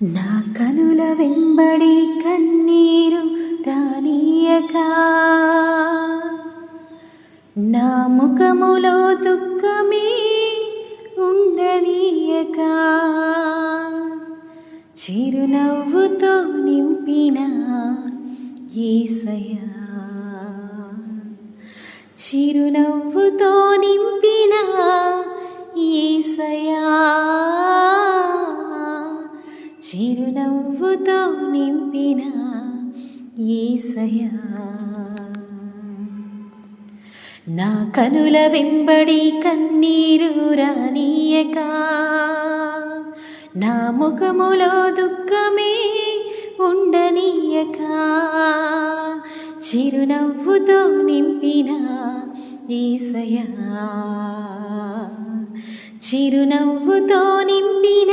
నా కనుల వెంబడి కన్నీరు రానీయక నా ముఖములో దుఃఖమే ఉండనీయక చిరునవ్వుతో నింపిన ఏసయా చిరునవ్వుతో నింపిన ఏసయా చిరునవ్వుతో నింపిన ఏసయా నా కనుల వెంబడి కన్నీరు రానీయక నా ముఖములో దుఃఖమే ఉండనీయక చిరునవ్వుతో నింపిన ఈసయా చిరునవ్వుతో నింపిన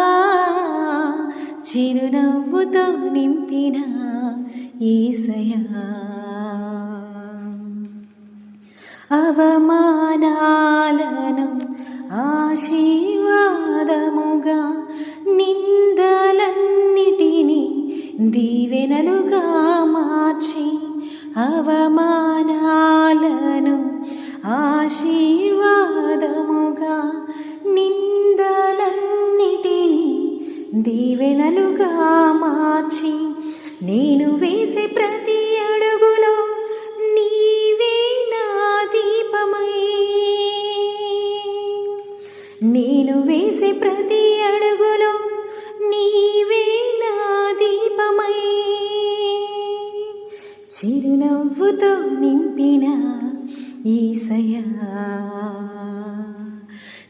చిరునవ్వుతో నింపిన ఈసయా. అవమానాలను ఆశీర్వాదముగా నిందలన్నిటినీ దీవెనలుగా మార్చి అవమానాలను ఆ మార్చి నేను వేసే ప్రతి అడుగులో నీవే నా దీపమై. నేను వేసే ప్రతి అడుగులో నీవే నా దీపమై. చిరునవ్వుతో నింపిన ఈసయా